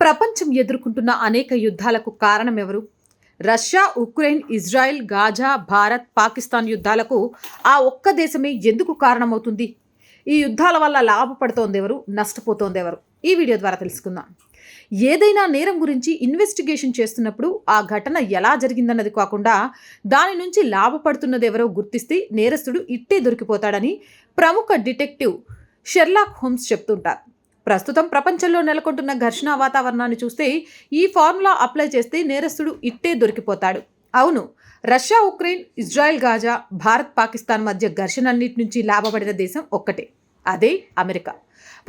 ప్రపంచం ఎదుర్కొంటున్న అనేక యుద్ధాలకు కారణం ఎవరు Russia Ukraine Israel Gaza Bharat Pakistan యుద్ధాలకు ఆ ఒక్క దేశమే ఎందుకు కారణమవుతుంది? ఈ యుద్ధాల వల్ల లాభపడుతోంది ఎవరు నష్టపోతోంది ఎవరు ఈ వీడియో ద్వారా తెలుసుకుందాం. ఏదైనా నేరం గురించి ఇన్వెస్టిగేషన్ చేస్తున్నప్పుడు ఆ ఘటన ఎలా జరిగిందన్నది కాకుండా దాని నుంచి లాభపడుతున్నది ఎవరో గుర్తిస్తే నేరస్తుడు ఇట్టే దొరికిపోతాడని ప్రముఖ డిటెక్టివ్ షెర్లాక్ హోమ్స్ చెప్తుంటారు. ప్రస్తుతం ప్రపంచంలో నెలకొంటున్న ఘర్షణ వాతావరణాన్ని చూస్తే ఈ ఫార్ములా అప్లై చేస్తే నేరస్తుడు ఇట్టే దొరికిపోతాడు. అవును Russia Ukraine Israel Gaza Bharat Pakistan మధ్య ఘర్షణన్నిటి నుంచి లాభపడిన దేశం ఒక్కటే అదే అమెరికా.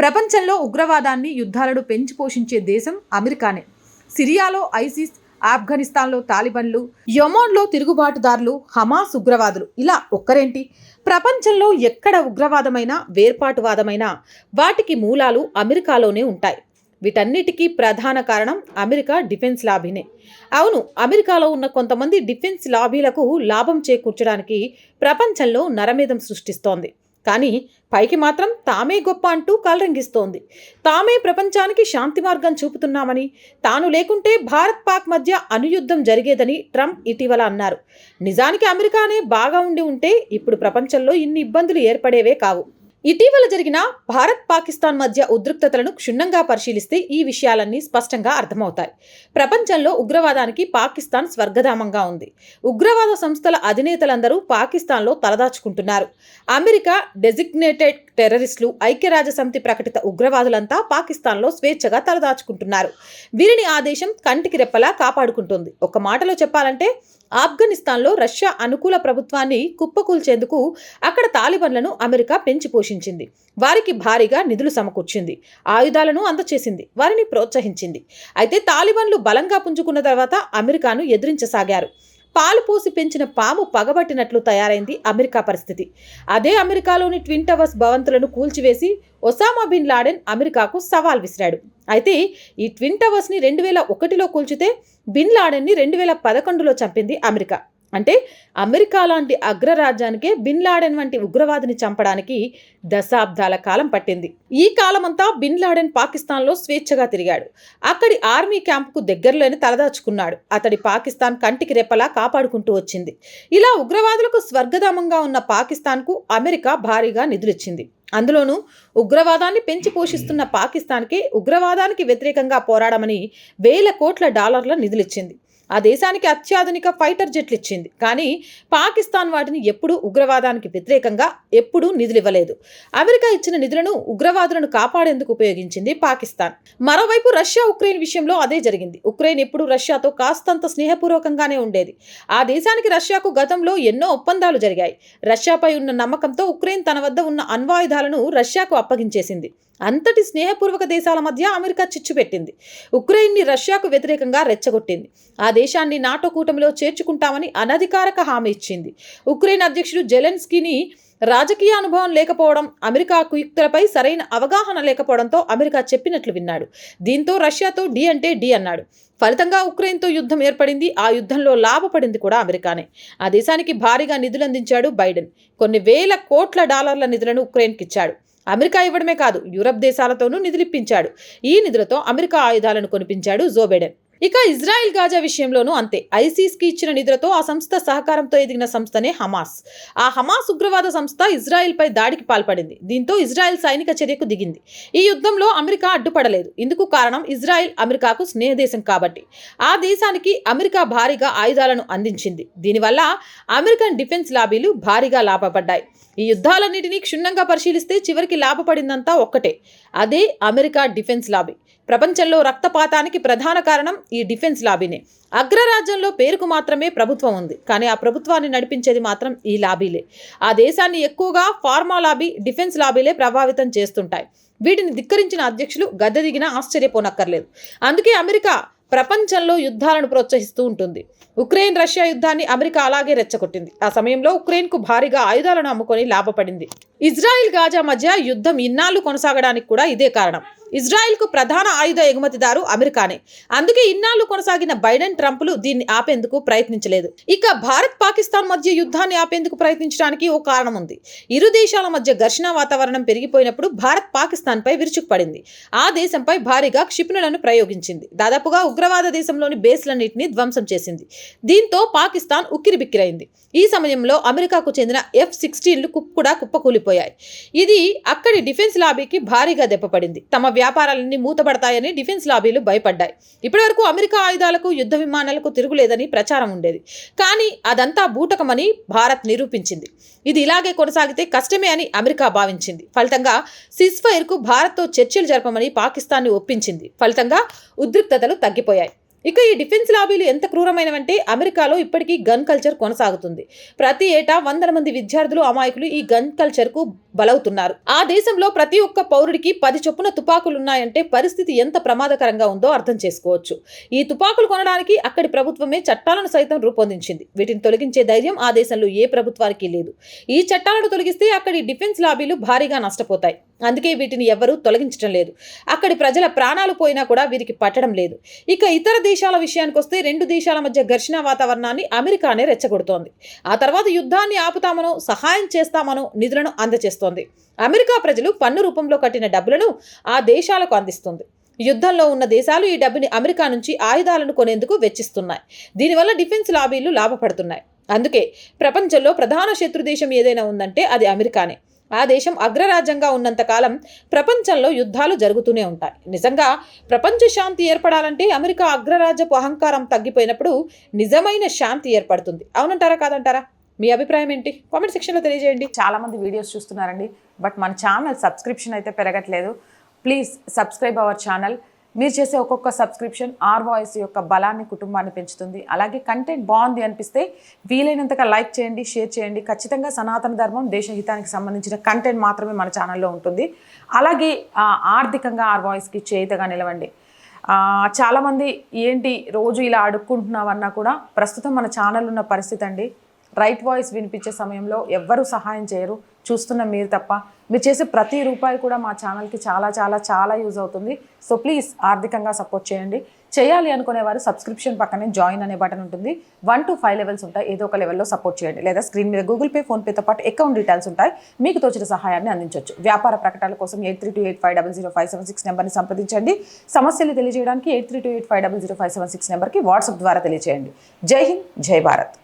ప్రపంచంలో ఉగ్రవాదాన్ని యుద్ధాలను పెంచి పోషించే దేశం అమెరికానే. సిరియాలో ఐసిస్ ఆఫ్ఘనిస్తాన్లో తాలిబన్లు యొమోన్లో తిరుగుబాటుదారులు హమాస్ ఉగ్రవాదులు. ఇలా ఒక్కరేంటి? ప్రపంచంలో ఎక్కడ ఉగ్రవాదమైనా వేర్పాటువాదమైనా వాటికి మూలాలు అమెరికాలోనే ఉంటాయి. వీటన్నిటికీ ప్రధాన కారణం అమెరికా డిఫెన్స్ లాబీనే. అవును అమెరికాలో ఉన్న కొంతమంది డిఫెన్స్ లాబీలకు లాభం చేకూర్చడానికి ప్రపంచంలో నరమేధం సృష్టిస్తోంది. కానీ పైకి మాత్రం తామే గొప్ప అంటూ కలరంగిస్తోంది. తామే ప్రపంచానికి శాంతి మార్గం చూపుతున్నామని తాను లేకుంటే భారత్ పాక్ మధ్య అనుయుద్ధం జరిగేదని ట్రంప్ ఇటీవల అన్నారు. నిజానికి అమెరికానే బాగా ఉండి ఉంటే ఇప్పుడు ప్రపంచంలో ఇన్ని ఇబ్బందులు ఏర్పడేవే కావు. ఇటీవల జరిగిన భారత్ పాకిస్తాన్ మధ్య ఉద్రిక్తతలను క్షుణ్ణంగా పరిశీలిస్తే ఈ విషయాలన్నీ స్పష్టంగా అర్థమవుతాయి. ప్రపంచంలో ఉగ్రవాదానికి పాకిస్తాన్ స్వర్గధామంగా ఉంది. ఉగ్రవాద సంస్థల అధినేతలందరూ పాకిస్తాన్లో తలదాచుకుంటున్నారు. అమెరికా డెసిగ్నేటెడ్ టెర్రరిస్టులు ఐక్యరాజ్య సమితి ప్రకటిత ఉగ్రవాదులంతా పాకిస్తాన్లో స్వేచ్ఛగా తలదాచుకుంటున్నారు. వీరిని ఆ దేశం కంటికి రెప్పలా కాపాడుకుంటుంది. ఒక మాటలో చెప్పాలంటే ఆఫ్ఘనిస్తాన్లో రష్యా అనుకూల ప్రభుత్వాన్ని కుప్పకూల్చేందుకు అక్కడ తాలిబన్లను అమెరికా పెంచి పోషించింది. వారికి భారీగా నిధులు సమకూర్చింది. ఆయుధాలను అందచేసింది. వారిని ప్రోత్సహించింది. అయితే తాలిబన్లు బలంగా పుంజుకున్న తర్వాత అమెరికాను ఎదిరించసాగారు. పాలు పోసి పెంచిన పాము పగబట్టినట్లు తయారైంది అమెరికా పరిస్థితి. అదే అమెరికాలోని ట్విన్ టవర్స్ భవంతులను కూల్చివేసి ఒసామా బిన్ లాడెన్ అమెరికాకు సవాల్ విసిరాడు. అయితే ఈ ట్విన్ టవర్స్ని రెండు వేల ఒకటిలో కూల్చితే బిన్ లాడెన్ని రెండు వేల పదకొండులో చంపింది అమెరికా. అంటే అమెరికా లాంటి అగ్రరాజ్యానికే బిన్ లాడెన్ వంటి ఉగ్రవాదిని చంపడానికి దశాబ్దాల కాలం పట్టింది. ఈ కాలమంతా బిన్ లాడెన్ పాకిస్తాన్లో స్వేచ్ఛగా తిరిగాడు. అక్కడి ఆర్మీ క్యాంపుకు దగ్గరలోనే తలదాచుకున్నాడు. అతడి పాకిస్తాన్ కంటికి రెప్పలా కాపాడుకుంటూ వచ్చింది. ఇలా ఉగ్రవాదులకు స్వర్గధామంగా ఉన్న పాకిస్తాన్కు అమెరికా భారీగా నిధులిచ్చింది. అందులోనూ ఉగ్రవాదాన్ని పెంచి పోషిస్తున్న పాకిస్తాన్కి ఉగ్రవాదానికి వ్యతిరేకంగా పోరాడమని వేల కోట్ల డాలర్ల నిధులిచ్చింది. ఆ దేశానికి అత్యాధునిక ఫైటర్ జెట్లు ఇచ్చింది. కానీ పాకిస్తాన్ వాటిని ఎప్పుడూ ఉగ్రవాదానికి వ్యతిరేకంగా ఎప్పుడూ నిధులివ్వలేదు అమెరికా ఇచ్చిన నిధులను ఉగ్రవాదులను కాపాడేందుకు ఉపయోగించింది పాకిస్తాన్. మరోవైపు రష్యా ఉక్రెయిన్ విషయంలో అదే జరిగింది. ఉక్రెయిన్ ఎప్పుడు రష్యాతో కాస్తంత స్నేహపూర్వకంగానే ఉండేది. ఆ దేశానికి రష్యాకు గతంలో ఎన్నో ఒప్పందాలు జరిగాయి. రష్యాపై ఉన్న నమ్మకంతో ఉక్రెయిన్ తన వద్ద ఉన్న అణ్వాయుధాలను రష్యాకు అప్పగించేసింది. అంతటి స్నేహపూర్వక దేశాల మధ్య అమెరికా చిచ్చు పెట్టింది. ఉక్రెయిన్ని రష్యాకు వ్యతిరేకంగా రెచ్చగొట్టింది. ఆ దేశాన్ని నాటో కూటమిలో చేర్చుకుంటామని అనధికారక హామీ ఇచ్చింది. ఉక్రెయిన్ అధ్యక్షుడు జెలెన్స్కీని రాజకీయ అనుభవం లేకపోవడం అమెరికా కుయుక్తులపై సరైన అవగాహన లేకపోవడంతో అమెరికా చెప్పినట్లు విన్నాడు. దీంతో రష్యాతో డి అంటే డి అన్నాడు. ఫలితంగా ఉక్రెయిన్తో యుద్ధం ఏర్పడింది. ఆ యుద్ధంలో లాభపడింది కూడా అమెరికానే. ఆ దేశానికి భారీగా నిధులందించాడు బైడెన్. కొన్ని వేల కోట్ల డాలర్ల నిధులను ఉక్రెయిన్కి ఇచ్చాడు అమెరికా ఇవ్వడమే కాదు యూరప్ దేశాలతోనూ నిధులిప్పించాడు. ఈ నిధులతో అమెరికా ఆయుధాలను కొనిపించాడు జో బైడెన్. ఇక ఇజ్రాయెల్ గాజా విషయంలోనూ అంతే. ఐసీస్కి ఇచ్చిన నిధులతో ఆ సంస్థ సహకారంతో ఎదిగిన సంస్థనే హమాస్. ఆ హమాస్ ఉగ్రవాద సంస్థ ఇజ్రాయెల్పై దాడికి పాల్పడింది. దీంతో ఇజ్రాయెల్ సైనిక చర్యకు దిగింది. ఈ యుద్ధంలో అమెరికా అడ్డుపడలేదు. ఇందుకు కారణం ఇజ్రాయెల్ అమెరికాకు స్నేహదేశం కాబట్టి. ఆ దేశానికి అమెరికా భారీగా ఆయుధాలను అందించింది. దీనివల్ల అమెరికన్ డిఫెన్స్ లాబీలు భారీగా లాభపడ్డాయి. ఈ యుద్ధాలన్నింటినీ క్షుణ్ణంగా పరిశీలిస్తే చివరికి లాభపడిందంతా ఒక్కటే. అదే అమెరికా డిఫెన్స్ లాబీ. ప్రపంచంలో రక్తపాతానికి ప్రధాన కారణం ఈ డిఫెన్స్ లాబీనే. అగ్రరాజ్యంలో పేరుకు మాత్రమే ప్రభుత్వం ఉంది. కానీ ఆ ప్రభుత్వాన్ని నడిపించేది మాత్రం ఈ లాబీలే. ఆ దేశాన్ని ఎక్కువగా ఫార్మా లాబీ డిఫెన్స్ లాబీలే ప్రభావితం చేస్తుంటాయి. వీటిని ధిక్కరించిన అధ్యక్షులు గద్దె దిగినా ఆశ్చర్యపోనక్కర్లేదు. అందుకే అమెరికా ప్రపంచంలో యుద్ధాలను ప్రోత్సహిస్తూ ఉంటుంది. ఉక్రెయిన్ రష్యా యుద్ధాన్ని అమెరికా అలాగే రెచ్చగొట్టింది. ఆ సమయంలో ఉక్రెయిన్కు భారీగా ఆయుధాలను అమ్ముకొని లాభపడింది. ఇజ్రాయిల్ గాజా మధ్య యుద్ధం ఇన్నాళ్ళు కొనసాగడానికి కూడా ఇదే కారణం. ఇజ్రాయెల్కు ప్రధాన ఆయుధ ఎగుమతిదారు అమెరికానే. అందుకే ఇన్నాళ్ళు కొనసాగిన బైడెన్ ట్రంప్లు దీన్ని ఆపేందుకు ప్రయత్నించలేదు. ఇక భారత్ పాకిస్తాన్ మధ్య యుద్ధాన్ని ఆపేందుకు ప్రయత్నించడానికి ఓ కారణం ఉంది. ఇరు దేశాల మధ్య ఘర్షణ వాతావరణం పెరిగిపోయినప్పుడు భారత్ పాకిస్తాన్పై విరుచుకుపడింది ఆ దేశంపై భారీగా క్షిపణులను ప్రయోగించింది. దాదాపుగా ఉగ్రవాద దేశంలోని బేస్లన్నింటినీ ధ్వంసం చేసింది. దీంతో పాకిస్తాన్ ఉక్కిరిబిక్కిరైంది. ఈ సమయంలో అమెరికాకు చెందిన ఎఫ్ సిక్స్టీన్లు కూడా కుప్పకూలిపోయాయి. ఇది అక్కడి డిఫెన్స్ లాబీకి భారీగా దెబ్బపడింది. తమ వ్యాపారాలన్నీ మూతపడతాయని డిఫెన్స్ లాబీలు భయపడ్డాయి. ఇప్పటివరకు అమెరికా ఆయుధాలకు యుద్ధ విమానాలకు తిరుగులేదని ప్రచారం ఉండేది. కానీ అదంతా బూటకమని భారత్ నిరూపించింది. ఇది ఇలాగే కొనసాగితే కష్టమే అని అమెరికా భావించింది. ఫలితంగా సిస్ఫైర్కు భారత్తో చర్చలు జరపమని పాకిస్తాన్ని ఒప్పించింది. ఫలితంగా ఉద్రిక్తతలు తగ్గిపోయాయి. ఇక ఈ డిఫెన్స్ లాబీలు ఎంత క్రూరమైనవంటే అమెరికాలో ఇప్పటికీ గన్ కల్చర్ కొనసాగుతుంది. ప్రతి ఏటా వందల మంది విద్యార్థులు అమాయకులు ఈ గన్ కల్చర్కు బలవుతున్నారు. ఆ దేశంలో ప్రతి ఒక్క పౌరుడికి పది చొప్పున తుపాకులున్నాయంటే పరిస్థితి ఎంత ప్రమాదకరంగా ఉందో అర్థం చేసుకోవచ్చు. ఈ తుపాకులు కొనడానికి అక్కడి ప్రభుత్వమే చట్టాలను సైతం రూపొందించింది. వీటిని తొలగించే ధైర్యం ఆ దేశంలో ఏ ప్రభుత్వానికి లేదు. ఈ చట్టాలను తొలగిస్తే అక్కడి డిఫెన్స్ లాబీలు భారీగా నష్టపోతాయి. అందుకే వీటిని ఎవరూ తొలగించడం లేదు. అక్కడి ప్రజల ప్రాణాలు పోయినా కూడా వీరికి పట్టడం లేదు. ఇక ఇతర దేశాల విషయానికి వస్తే రెండు దేశాల మధ్య ఘర్షణ వాతావరణాన్ని అమెరికానే రెచ్చగొడుతోంది. ఆ తర్వాత యుద్ధాన్ని ఆపుతామనో సహాయం చేస్తామనో నిధులను అందజేస్తోంది అమెరికా ప్రజలు పన్ను రూపంలో కట్టిన డబ్బులను ఆ దేశాలకు అందిస్తుంది. యుద్ధంలో ఉన్న దేశాలు ఈ డబ్బుని అమెరికా నుంచి ఆయుధాలను కొనేందుకు వెచ్చిస్తున్నాయి. దీనివల్ల డిఫెన్స్ లాబీలు లాభపడుతున్నాయి. అందుకే ప్రపంచంలో ప్రధాన శత్రు దేశం ఏదైనా ఉందంటే అది అమెరికానే. ఆ దేశం అగ్రరాజ్యంగా ఉన్నంతకాలం ప్రపంచంలో యుద్ధాలు జరుగుతూనే ఉంటాయి. నిజంగా ప్రపంచ శాంతి ఏర్పడాలంటే అమెరికా అగ్రరాజ్యపు అహంకారం తగ్గిపోయినప్పుడు నిజమైన శాంతి ఏర్పడుతుంది. అవునంటారా కాదంటారా? మీ అభిప్రాయం ఏంటి? కామెంట్ సెక్షన్లో తెలియజేయండి. చాలామంది వీడియోస్ చూస్తున్నారండి. బట్ మన ఛానల్ సబ్స్క్రిప్షన్ అయితే పెరగట్లేదు. Please subscribe our channel. మీరు చేసే ఒక్కొక్క సబ్స్క్రిప్షన్ ఆర్ వాయిస్ యొక్క బలాన్ని కుటుంబాన్ని పెంచుతుంది. అలాగే కంటెంట్ బాగుంది అనిపిస్తే వీలైనంతగా లైక్ చేయండి షేర్ చేయండి. ఖచ్చితంగా సనాతన ధర్మం దేశహితానికి సంబంధించిన కంటెంట్ మాత్రమే మన ఛానల్లో ఉంటుంది. అలాగే ఆర్థికంగా ఆర్ వాయిస్కి చేతగా నిలవండి. చాలామంది ఏంటి రోజు ఇలా అడుక్కుంటున్నావన్నా కూడా ప్రస్తుతం మన ఛానల్ ఉన్న పరిస్థితి అండి. రైట్ వాయిస్ వినిపించే సమయంలో ఎవ్వరూ సహాయం చేయరు. చూస్తున్న మీరు తప్ప మీరు చేసే ప్రతి రూపాయి కూడా మా ఛానల్కి చాలా చాలా చాలా యూజ్ అవుతుంది. సో ప్లీజ్ ఆర్థికంగా సపోర్ట్ చేయండి. చేయాలి అనుకునేవారు సబ్స్క్రిప్షన్ పక్కనే జాయిన్ అనే బటన్ ఉంటుంది. వన్ టు ఫైవ్ లెవెల్స్ ఉంటాయి. ఏదో ఒక లెవెల్లో సపోర్ట్ చేయండి. లేదా స్క్రీన్ మీద గూగుల్ పే ఫోన్పేతో పాటు అకౌంట్ డీటెయిల్స్ ఉంటాయి. మీకు తోచిన సహాయాన్ని అందించవచ్చు వ్యాపార ప్రకటనల కోసం eight three two eight five double zero five seven six నెంబర్ని సంప్రదించండి. సమస్యలు తెలియజేయడానికి eight three two eight five double zero five seven six నెంబర్కి వాట్సాప్ ద్వారా తెలియజేయండి జై హింద్ జై భారత్.